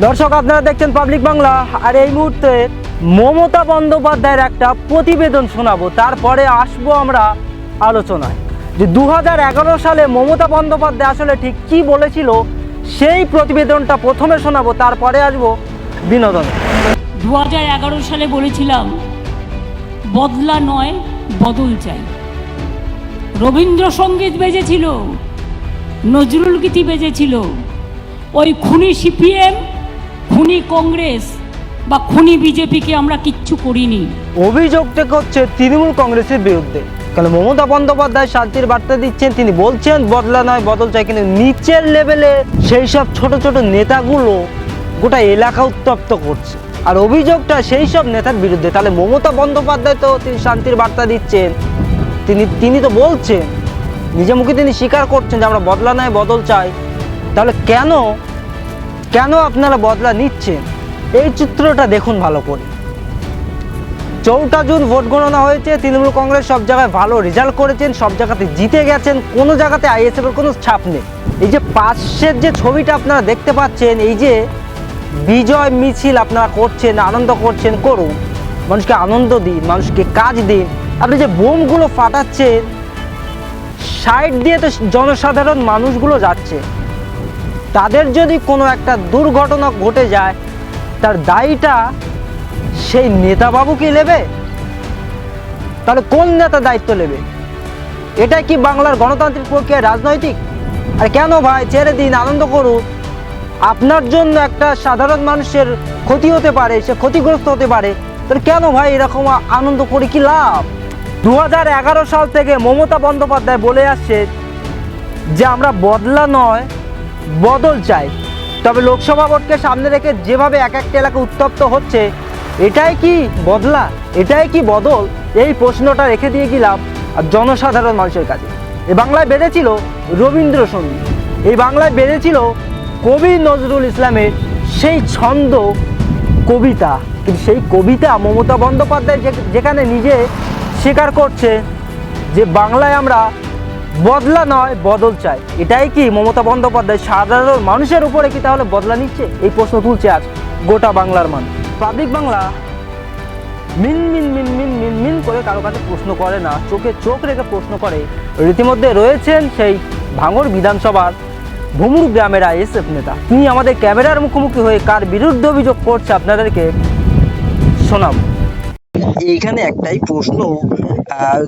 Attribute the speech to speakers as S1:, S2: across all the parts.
S1: দর্শক, আপনারা দেখছেন পাবলিক বাংলা আর এই মুহূর্তে মমতা বন্দ্যোপাধ্যায়ের একটা প্রতিবেদন শোনাবো। তারপরে আসব আমরা আলোচনায়। যে দু হাজার এগারো সালে মমতা বন্দ্যোপাধ্যায় আসলে ঠিক কি বলেছিল, সেই প্রতিবেদনটা প্রথমে শোনাবো। তারপরে আসব বিনোদন।
S2: দু সালে বলেছিলাম, বদলা নয়, বদল চাই। রবীন্দ্রসঙ্গীত বেজেছিল, নজরুল গীতি বেজেছিল। ওই খুনি সিপিএম খুনি কংগ্রেস বা খুনি বিজেপিকে আমরা কিচ্ছু করিনি।
S1: অভিযোগটা হচ্ছে তৃণমূল কংগ্রেসের বিরুদ্ধে। কারণ মমতা বন্দ্যোপাধ্যায় শান্তির বার্তা দিচ্ছেন, তিনি বলছেন বদলা নয়, বদল চাই, কিন্তু নিচের লেভেলে সেই সব ছোট ছোট নেতাগুলো গোটা এলাকা উত্তপ্ত করছে। আর অভিযোগটা সেই সব নেতার বিরুদ্ধে। তাহলে মমতা বন্দ্যোপাধ্যায় তো তিনি শান্তির বার্তা দিচ্ছেন, তিনি তিনি তো বলছেন নিজে মুখে তিনি স্বীকার করছেন যে আমরা বদলা নয়, বদল চাই। তাহলে কেন কেন আপনারা বদলা নিচ্ছেন? এই চিত্রটা দেখুন ভালো করে। চৌঠা জুন ভোট গণনা হয়েছে, তৃণমূল কংগ্রেস সব জায়গায় ভালো রেজাল্ট করেছেন, সব জায়গাতে জিতে গেছেন, কোনো জায়গাতে আইএসএফ এর কোনো ছাপ নেই। এই যে পাশের যে ছবিটা আপনারা দেখতে পাচ্ছেন, এই যে বিজয় মিছিল আপনারা করছেন, আনন্দ করছেন, করুন। মানুষকে আনন্দ দিন, মানুষকে কাজ দিন। আপনি যে বোমগুলো ফাটাচ্ছেন সাইড দিয়ে তো জনসাধারণ মানুষগুলো যাচ্ছে। তাদের যদি কোনো একটা দুর্ঘটনা ঘটে যায়, তার দায়টা সেই নেতাবাবু কি নেবে? তাহলে কোন নেতা দায়িত্ব নেবে? এটা কি বাংলার গণতান্ত্রিক প্রক্রিয়া রাজনৈতিক? আর কেন ভাই? ছেড়ে দিন, আনন্দ করুন। আপনার জন্য একটা সাধারণ মানুষের ক্ষতি হতে পারে, সে ক্ষতিগ্রস্ত হতে পারে। তাহলে কেন ভাই এরকম আনন্দ করে কি লাভ? দু হাজার এগারো সাল থেকে মমতা বন্দ্যোপাধ্যায় বলে আসছে যে আমরা বদলা নয় বদল চাই। তবে লোকসভা ভোটকে সামনে রেখে যেভাবে এক একটা এলাকা উত্তপ্ত হচ্ছে, এটাই কি বদলা? এটাই কি বদল? এই প্রশ্নটা রেখে দিয়ে গেলাম জনসাধারণ মানুষের কাছে। এই বাংলায় বেড়েছিল রবীন্দ্রসঙ্গীত এই বাংলায় বেড়েছিল কবি নজরুল ইসলামের সেই ছন্দ কবিতা। কিন্তু সেই কবিতা মমতা বন্দ্যোপাধ্যায় যেখানে নিজে স্বীকার করছে যে বাংলায় আমরা বদলা নয়, বদল চাই এটাই কি মমতা বন্দ্যোপাধ্যায় সাধারণ মানুষের উপরে কি তাহলে বদলা নিচ্ছে? এই প্রশ্ন তুলছে আজ গোটা বাংলার মানুষ। পাবলিক বাংলা মিন মিন মিন মিন মিন মিন করে কারও কাছে প্রশ্ন করে না। চোখে চোখ রেখে প্রশ্ন করে। রীতিমধ্যে রয়েছেন সেই ভাঙর বিধানসভার ভুমুর গ্রামের আইএসএফ নেতা। তিনি আমাদের ক্যামেরার মুখোমুখি হয়ে কার বিরুদ্ধে অভিযোগ করছে আপনাদেরকে শোনাব।
S3: এইখানে একটাই প্রশ্ন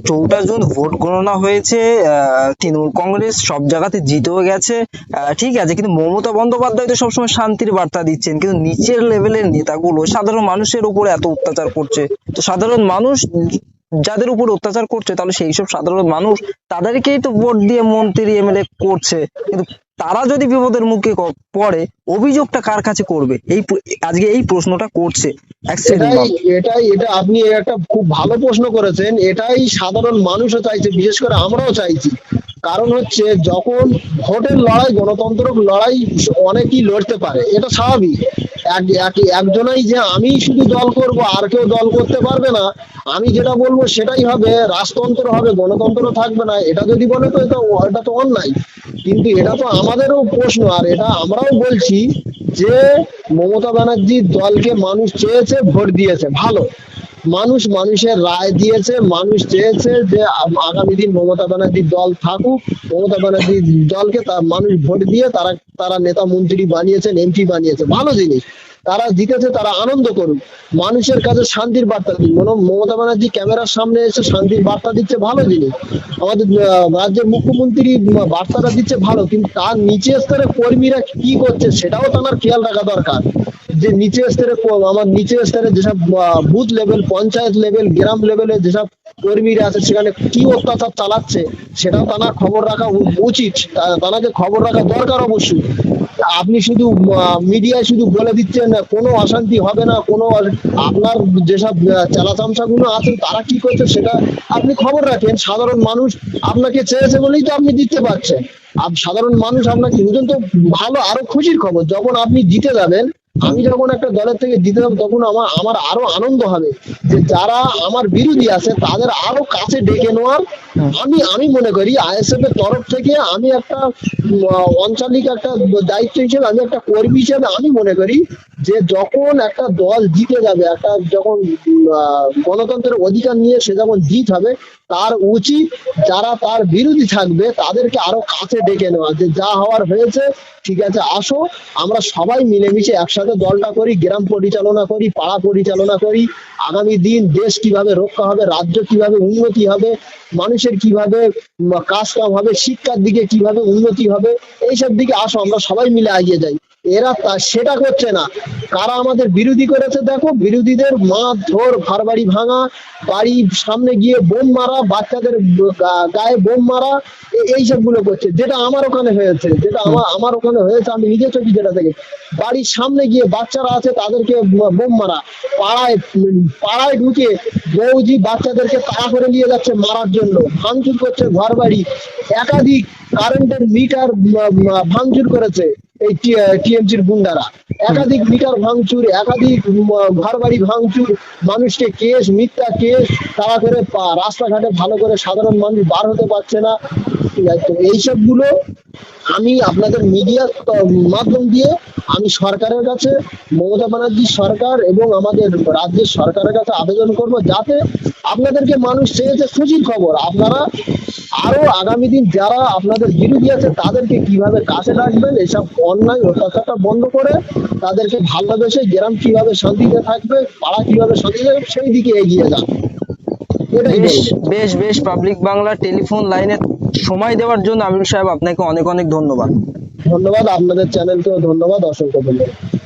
S3: চৌঠা জুন ভোট গণনা হয়েছে তৃণমূল কংগ্রেস সব জায়গাতে জিতেও গেছে। ঠিক আছে, কিন্তু মমতা বন্দ্যোপাধ্যায় তো সবসময় শান্তির বার্তা দিচ্ছেন, কিন্তু নিচের লেভেলের নেতাগুলো সাধারণ মানুষের উপরে এত অত্যাচার করছে। তো সাধারণ মানুষ যাদের উপর অত্যাচার করছে, তাহলে সেই সব সাধারণ মানুষ তাদেরকেই তো ভোট দিয়ে মন্ত্রী এমএলএ করছে। কিন্তু তারা যদি বিপদের মুখে পড়ে অভিযোগটা কার কাছে করবে? এই আজকে এই প্রশ্নটা করছে
S4: এটাই এটা আপনি একটা খুব ভালো প্রশ্ন করেছেন। এটাই সাধারণ মানুষও চাইছে বিশেষ করে আমরাও চাইছি। কারণ হচ্ছে যখন ভোটের লড়াই গণতন্ত্র লড়াই অনেকেই লড়তে পারে এটা স্বাভাবিক। এক এক- একজনাই যে আমি শুধু দল করব আর কেউ দল করতে পারবে না আমি যেটা বলব সেটাই হবে রাজতন্ত্র হবে গণতন্ত্র থাকবে না এটা যদি বলে তো এটা এটা তো অন্যায়। কিন্তু এটা তো আমাদেরও প্রশ্ন, আর এটা আমরাও বলছি যে মমতা ব্যানার্জির দলকে মানুষ চেয়েছে ভোট দিয়েছে, ভালো। মানুষ মানুষের রায় দিয়েছে, মানুষ চেয়েছে যে আগামী দিন মমতা ব্যানার্জির দল থাকুক, মমতা ব্যানার্জি দলকে তার মানুষ ভোট দিয়ে তারা তারা নেতা মন্ত্রী বানিয়েছেন, এমপি বানিয়েছে, ভালো জিনিস। তারা জিতেছে, তারা আনন্দ করুক। মানুষের কাছে শান্তির বার্তা দিন। মনে- মমতা ব্যানার্জি ক্যামেরার সামনে এসে শান্তির বার্তা দিচ্ছে ভালো জিনিস। আমাদের রাজ্যের মুখ্যমন্ত্রী বার্তাটা দিচ্ছে ভালো, কিন্তু তার নিচে স্তরে কর্মীরা কি করছে সেটাও তার খেয়াল রাখা দরকার। যে নিচে স্তরে আমার নিচে স্তরে যেসব বুথ লেভেল, পঞ্চায়েত লেভেল, গ্রাম লেভেলে যেসব কর্মীরা আছে, সেখানে কি অত্যাচার চালাচ্ছে, সেটাও তার খবর রাখা উচিত। তানাকে খবর রাখা দরকার অবশ্যই। আপনি শুধু মিডিয়ায় শুধু বলে দিচ্ছেন, কোনো অশান্তি হবে না, কোনো আপনার যেসব চালাচামচা গুলো আছেন তারা কি করছে সেটা আপনি খবর রাখেন। সাধারণ মানুষ আপনাকে চেয়েছে বলেই তো আপনি দিতে পারছেন। সাধারণ মানুষ আপনাকে, বুঝুন তো, ভালো, আরও খুশির খবর। যখন আপনি জিতে যাবেন আমি যখন একটা দলের থেকে জিতে যাব তখন আমার আমার আরও আনন্দ হবে যে যারা আমার বিরোধী আছে, তাদের আরও কাছে ডেকে নেওয়ার আমি আমি মনে করি আইএসএফ এর তরফ থেকে আমি একটা আঞ্চলিক একটা দায়িত্ব হিসেবে, আমি একটা কর্মী হিসেবে আমি মনে করি যে যখন একটা দল জিতে যাবে, একটা যখন গণতন্ত্রের অধিকার নিয়ে সে যখন জিত হবে তার উচিত যারা তার বিরোধী থাকবে তাদেরকে আরও কাছে ডেকে নেওয়া যে যা হওয়ার হয়েছে ঠিক আছে আসো। আমরা সবাই মিলেমিশে একসাথে দলটা করি গ্রাম পরিচালনা করি পাড়া পরিচালনা করি। আগামী দিন দেশ কীভাবে রক্ষা হবে রাজ্য কীভাবে উন্নতি হবে মানুষের কীভাবে উম, কাজ কাম হবে শিক্ষার দিকে কীভাবে উন্নতি হবে এইসব দিকে আসো আমরা সবাই মিলে এগিয়ে যাই। এরা তা- সেটা করছে না। কারা আমাদের বিরোধী করেছে দেখো বিরোধীদের মার ধর ঘর বাড়ি ভাঙা বাড়ির সামনে গিয়ে বোম মারা বাচ্চাদের গায়ে বোম মারা এইসবগুলো করছে। যেটা আমার ওখানে হয়েছে যেটা আমার আমার ওখানে হয়েছে আমি নিজে চোখে যেটা থেকে বাড়ির সামনে গিয়ে বাচ্চারা আছে তাদেরকে বোম মারা। পাড়ায় পাড়ায় ঢুকে বৌজি বাচ্চাদেরকে তাড়া করে নিয়ে যাচ্ছে মারার জন্য। ভাঙচুর করছে ঘর বাড়ি একাধিক কারেন্টের মিটার ভাঙচুর করেছে। এই টিএমসির গুন্ডারা। একাধিক মিটার ভাঙচুর একাধিক ঘর বাড়ি ভাঙচুর মানুষকে কেস মিথ্যা কেস তারা করে রাস্তাঘাটে ভালো করে সাধারণ মানুষ বার হতে পারছে না। ঠিক আছে তো এইসবগুলো আমি আপনাদের মিডিয়ার মাধ্যম দিয়ে আমি সরকারের কাছে মমতা ব্যানার্জি সরকার এবং আমাদের রাজ্যের সরকারের কাছে আবেদন করব যাতে আপনাদেরকে মানুষ চেয়েছে খুশির খবর। আপনারা আরও আগামী দিন যারা আপনাদের বিরোধী আছে তাদেরকে কীভাবে কাছে রাখবেন এসব অন্যায় অত্যাচারটা বন্ধ করে তাদেরকে ভালোবেসে গ্রাম কীভাবে শান্তিতে থাকবে পাড়া কীভাবে শান্তিতে থাকবে সেই দিকে এগিয়ে যান।
S3: বেশ বেশ বেশ পাবলিক বাংলা টেলিফোন লাইনে সময় দেওয়ার জন্য আমির সাহেব আপনাকে অনেক অনেক ধন্যবাদ।
S4: ধন্যবাদ, আপনাদের চ্যানেলকেও ধন্যবাদ, অসংখ্য ধন্যবাদ।